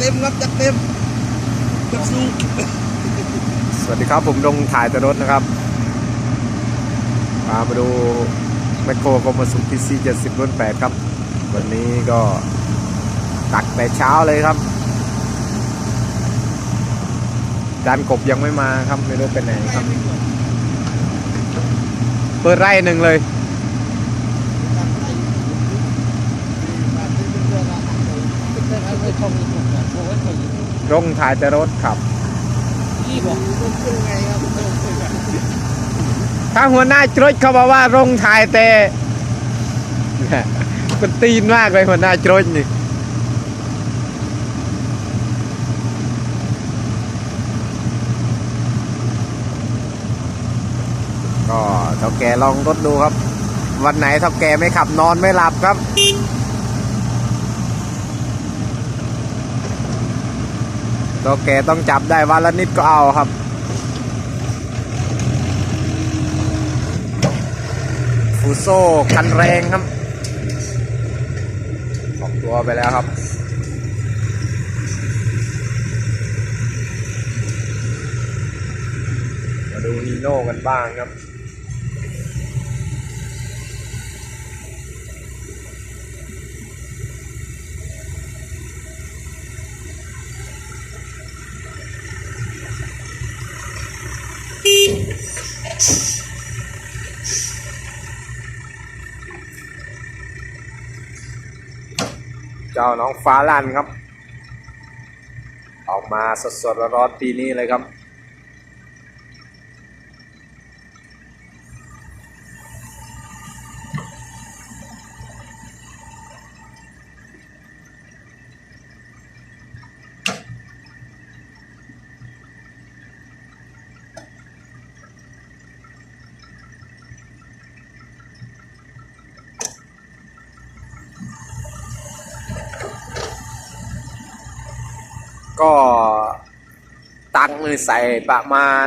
เต็มครับจัดเต็มจับสูงสวัสดีครับผมดงถ่ายแต่รถนะครับพามาดูแมคโครคมมาสุทีซีเจ็ดสิบรุ่นแปดครับ วันนี้ก็ตักแต่เช้าเลยครับจานกบยังไม่มาครับไม่รู้ไปไหนครับ เปิดไร่หนึ่งเลย ดงถ่ายแต่รถครับถ้าหัวหน้าจรดเขาบอกว่ารงถ่ายแต่เนี่ยมันตีนมากเลยหัวหน้าจรดนี่ก็เท่าแกลองรถดูครับ วันไหนเท่าแกไม่ขับนอนไม่หลับครับ เท่าแกต้องจับได้วันละนิดก็เอาครับ ฟูโซ่คันแรงครับออกตัวไปแล้วครับมาดูนีโน่กันบ้างครับ จ้าน้องฟ้าลั่นครับ ออกมาสดๆร้อนๆปีนี้เลยครับ ก็ตังเลยใส่ประมาณ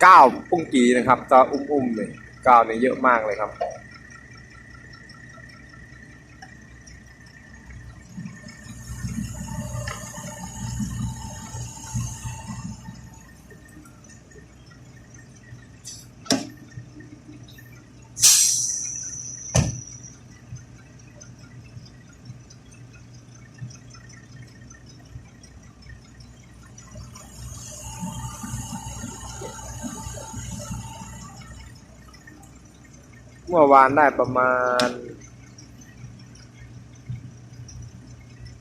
เก้าปุ้งกีนะครับจะอุ้มๆเลยเก้าเนี่ยเยอะมากเลยครับ เมื่อวานได้ประมาณ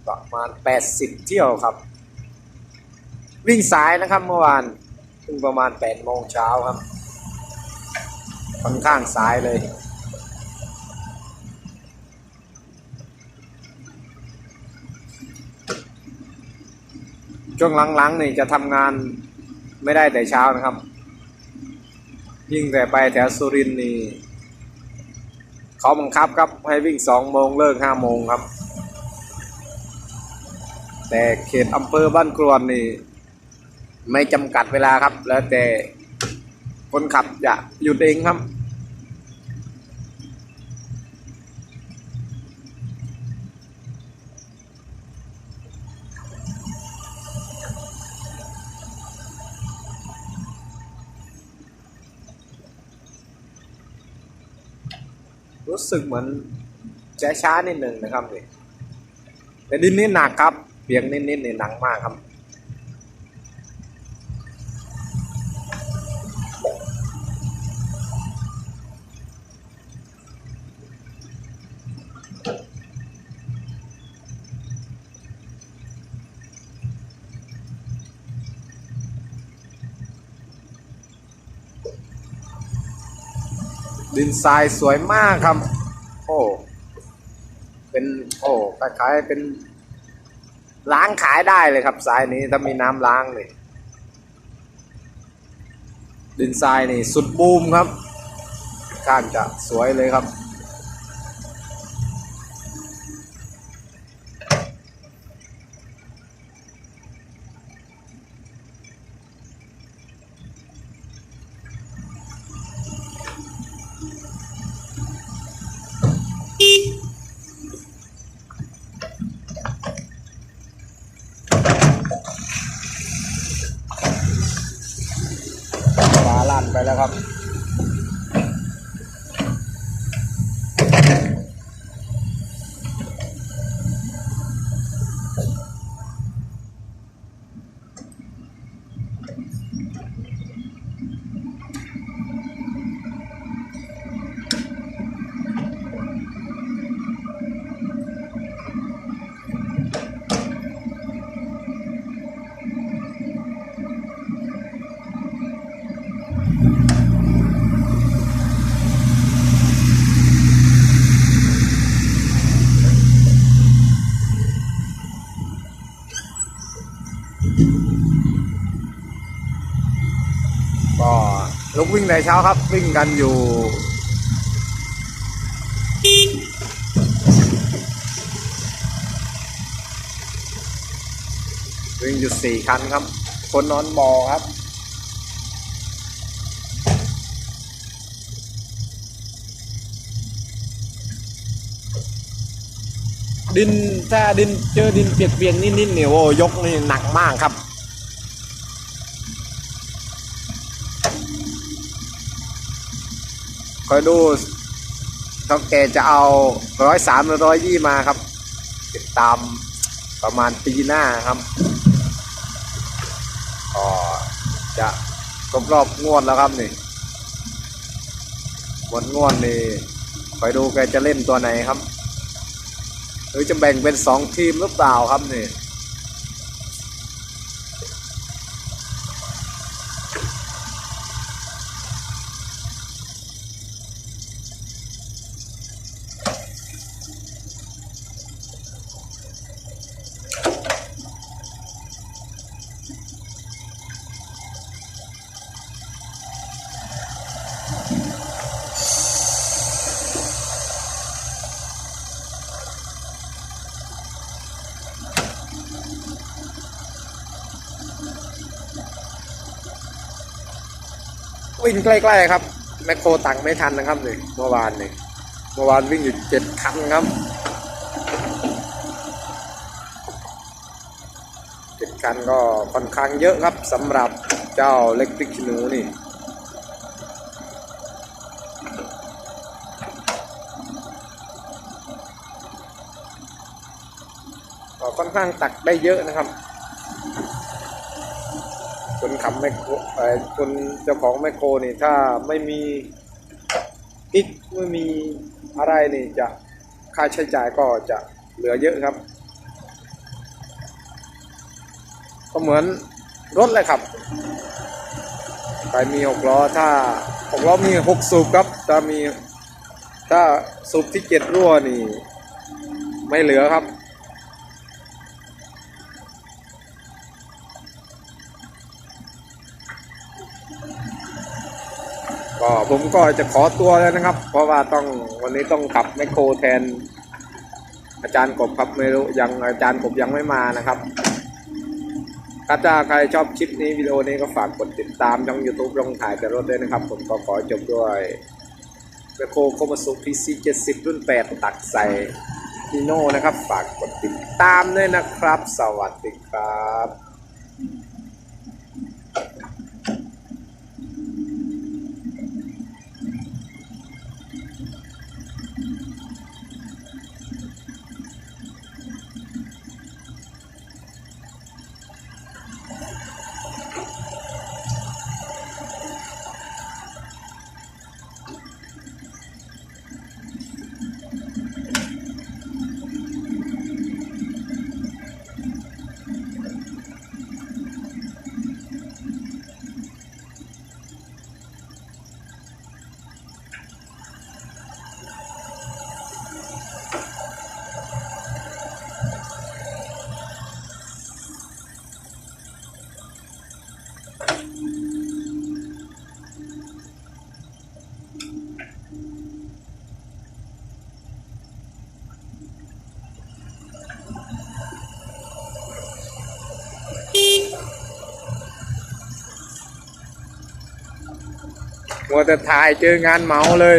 ประมาณแปดสิบเที่ยวครับ วิ่งสายนะครับเมื่อวานถึงประมาณแปดโมงเช้าครับค่อนข้างสายเลยช่วงหลังๆนี่จะทำงานไม่ได้แต่เช้านะครับ ยิ่งแต่ไปแถวสุรินทร์นี่ เขาบังคับครับให้วิ่งสองโมงเลิกห้าโมงครับ แต่เขตอำเภอบ้านกรวนนี่ ไม่จำกัดเวลาครับ แล้วแต่คนขับจะหยุดเองครับ รู้สึกเหมือนช้าช้าๆนิดหนึ่งนะครับนี่แต่ดินนี่หนักครับเปียกนิดๆนี่หนักมากครับ ดินทรายสวยมากครับ โอ้เป็นโอ้คล้ายๆเป็น ล้างขายได้เลยครับทรายนี้ถ้ามีน้ำล้างเลยดินทรายนี่สุดบูมครับข้างจะสวยเลยครับ ไปแล้วครับ วิ่งในเช้าครับ วิ่งกันอยู่วิ่งอยู่สี่คันครับ คนนอนบอครับ ดินถ้าดินเจอดินเปียกๆนิดๆเนี่ยโอ้ยกนี่หนักมากครับ คอยดูเท่าแกจะเอาร้อยสามหรือร้อยยี่มาครับ ติดตามประมาณปีหน้าครับก็จะครบรอบงวดแล้วครับนี่หมดงวดนี่คอยดูแกจะเล่นตัวไหนครับ หรือจะแบ่งเป็นสองทีมหรือเปล่าครับนี่ วิ่งใกล้ๆครับ แมคโครตักไม่ทันนะครับนี่เมื่อวานนี่เมื่อวานวิ่งอยู่เจ็ดคันครับเจ็ดคันก็ค่อนข้างเยอะครับสำหรับเจ้าเล็กพริกขี้หนูนี่ก็ค่อนข้างตักได้เยอะนะครับ คนขับแมคโครเอ่อคนเจ้าของแมคโครนี่ถ้าไม่มีกิ๊กไม่มีอะไรนี่จะค่าใช้จ่ายก็จะเหลือเยอะครับ ก็เหมือนรถเลยครับใครมีหกล้อถ้าหกล้อมีหกสูบครับถ้ามีถ้าสูบที่เจ็ดรั่วนี่ ไม่เหลือครับ ก็ผมก็จะขอตัวแล้วนะครับ เพราะว่าต้องวันนี้ต้องขับแมคโครแทน อาจารย์กบครับไม่รู้ยังอาจารย์กบยังไม่มานะครับถ้าใครชอบคลิปนี้วิดีโอนี้ก็ฝากกดติดตามช่อง YouTube ลงถ่ายแต่รถด้วยนะครับ ผมก็ขอจบด้วยแมคโครโคมาสุพีซีเจ็ดสิบรุ่นแปดตักใส่พีโน่นะครับ ฝากกดติดตามด้วยนะครับ สวัสดีครับ มัวแต่ถ่ายเจองานเมาเลย